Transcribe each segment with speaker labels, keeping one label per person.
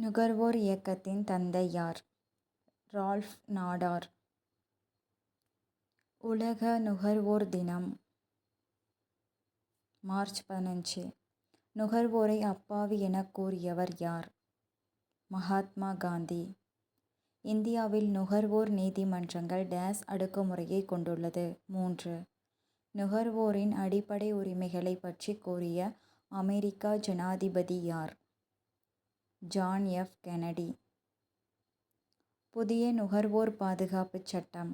Speaker 1: நுகர்வோர் இயக்கத்தின் தந்தை யார்? ரால்ஃப் நாடார் உலக நுகர்வோர் தினம் மார்ச் பதினஞ்சு. நுகர்வோரை அப்பாவி என கூறியவர் யார்? மகாத்மா காந்தி. இந்தியாவில் நுகர்வோர் நீதிமன்றங்கள் டேஸ் அடுக்குமுறையை கொண்டுள்ளது. மூன்று. நுகர்வோரின் அடிப்படை உரிமைகளைப் பற்றி கூறிய அமெரிக்கா ஜனாதிபதி யார்? ஜான் எஃப் கெனடி புதிய நுகர்வோர் பாதுகாப்புச் சட்டம்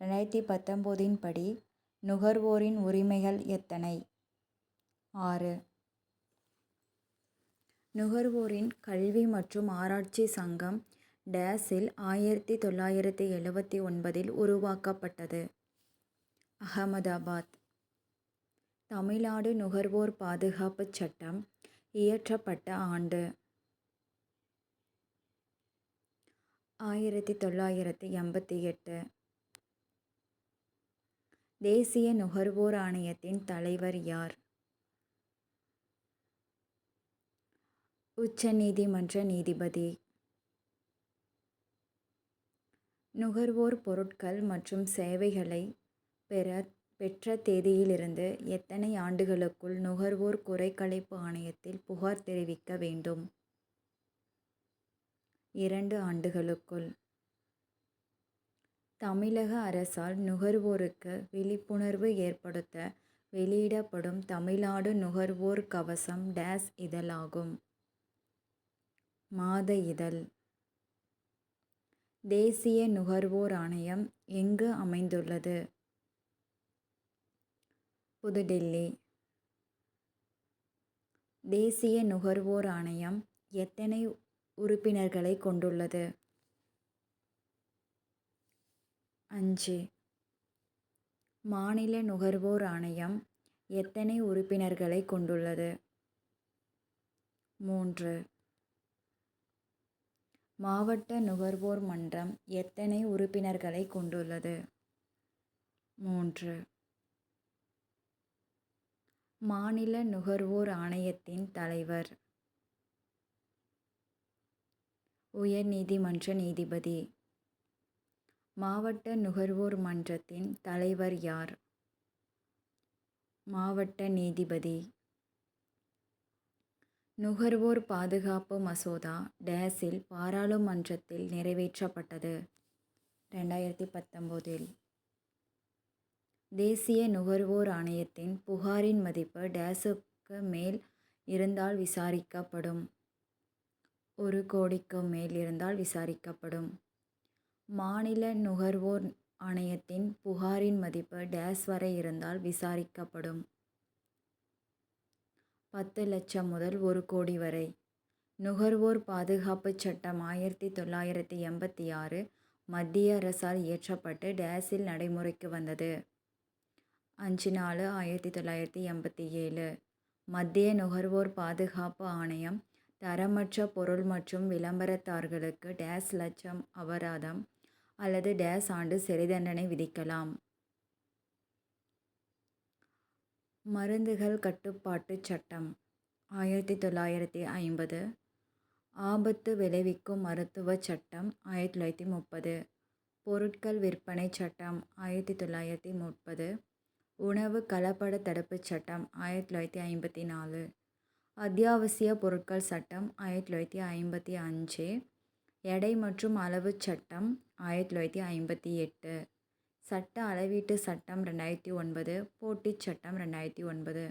Speaker 1: ரெண்டாயிரத்தி பத்தொம்போதின் படி நுகர்வோரின் உரிமைகள் எத்தனை? ஆறு. நுகர்வோரின் கல்வி மற்றும் ஆராய்ச்சி சங்கம் டேஸில் ஆயிரத்தி தொள்ளாயிரத்தி எழுபத்தி ஒன்பதில் உருவாக்கப்பட்டது. அகமதாபாத். தமிழ்நாடு நுகர்வோர் பாதுகாப்புச் சட்டம் இயற்றப்பட்ட ஆண்டு? ஆயிரத்தி தொள்ளாயிரத்தி எண்பத்தி எட்டு. தேசிய நுகர்வோர் ஆணையத்தின் தலைவர் யார்? உச்ச நீதிமன்ற நீதிபதி. நுகர்வோர் பொருட்கள் மற்றும் சேவைகளை பெற பெற்ற தேதியிலிருந்து எத்தனை ஆண்டுகளுக்குள் நுகர்வோர் குறைகளைப்பு ஆணையத்தில் புகார் தெரிவிக்க வேண்டும்? இரண்டு ஆண்டுகளுக்குள். தமிழக அரசால் நுகர்வோருக்கு விழிப்புணர்வு ஏற்படுத்த வெளியிடப்படும் தமிழ்நாடு நுகர்வோர் கவசம் டேஸ் இதழாகும்? மாத இதழ். தேசிய நுகர்வோர் ஆணையம் எங்கு அமைந்துள்ளது? புதுடில்லி. தேசிய நுகர்வோர் ஆணையம் எத்தனை உறுப்பினர்களைக் கொண்டுள்ளது? அஞ்சு. மாநில நுகர்வோர் ஆணையம் எத்தனை உறுப்பினர்களை கொண்டுள்ளது? மூன்று. மாவட்ட நுகர்வோர் மன்றம் எத்தனை உறுப்பினர்களைக் கொண்டுள்ளது? மூன்று. மாநில நுகர்வோர் ஆணையத்தின் தலைவர்? உயர் நீதிமன்ற நீதிபதி. மாவட்ட நுகர்வோர் மன்றத்தின் தலைவர் யார்? மாவட்ட நீதிபதி. நுகர்வோர் பாதுகாப்பு மசோதா டேஸில் பாராளுமன்றத்தில் நிறைவேற்றப்பட்டது? ரெண்டாயிரத்தி பத்தொம்போதில் தேசிய நுகர்வோர் ஆணையத்தின் புகாரின் மதிப்பு டேஸுக்கு மேல் இருந்தால் விசாரிக்கப்படும்? ஒரு கோடிக்கும் மேல் இருந்தால் விசாரிக்கப்படும். மாநில நுகர்வோர் ஆணையத்தின் புகாரின் மதிப்பு டேஸ் வரை இருந்தால் விசாரிக்கப்படும்? பத்து லட்சம் முதல் ஒரு கோடி வரை. நுகர்வோர் பாதுகாப்புச் சட்டம் ஆயிரத்தி தொள்ளாயிரத்தி எண்பத்தி ஆறு மத்திய அரசால் இயற்றப்பட்டு டேஸில் நடைமுறைக்கு வந்தது? அஞ்சு நாலு ஆயிரத்தி தொள்ளாயிரத்தி எண்பத்தி ஏழு. மத்திய நுகர்வோர் பாதுகாப்பு ஆணையம் தரமற்ற பொருள் மற்றும் விளம்பரதாரர்களுக்கு டேஸ் லட்சம் அபராதம் அல்லது டேஸ் ஆண்டு சிறைத்தண்டனை விதிக்கலாம்? மருந்துகள் கட்டுப்பாட்டுச் சட்டம் ஆயிரத்தி தொள்ளாயிரத்தி ஐம்பது. ஆபத்து விளைவிக்கும் மருத்துவச் சட்டம் ஆயிரத்தி தொள்ளாயிரத்தி முப்பது. பொருட்கள் விற்பனைச் சட்டம் ஆயிரத்தி தொள்ளாயிரத்தி முப்பது. உணவு கலப்பட தடுப்புச் சட்டம் ஆயிரத்தி தொள்ளாயிரத்தி ஐம்பத்தி நாலு. அத்தியாவசிய பொருட்கள் சட்டம் ஆயிரத்தி தொள்ளாயிரத்தி ஐம்பத்தி அஞ்சு. எடை மற்றும் அளவுச் சட்டம் ஆயிரத்தி தொள்ளாயிரத்தி ஐம்பத்தி எட்டு. சட்ட அளவீட்டு சட்டம் ரெண்டாயிரத்தி ஒன்பது. போட்டிச் சட்டம் ரெண்டாயிரத்தி ஒன்பது.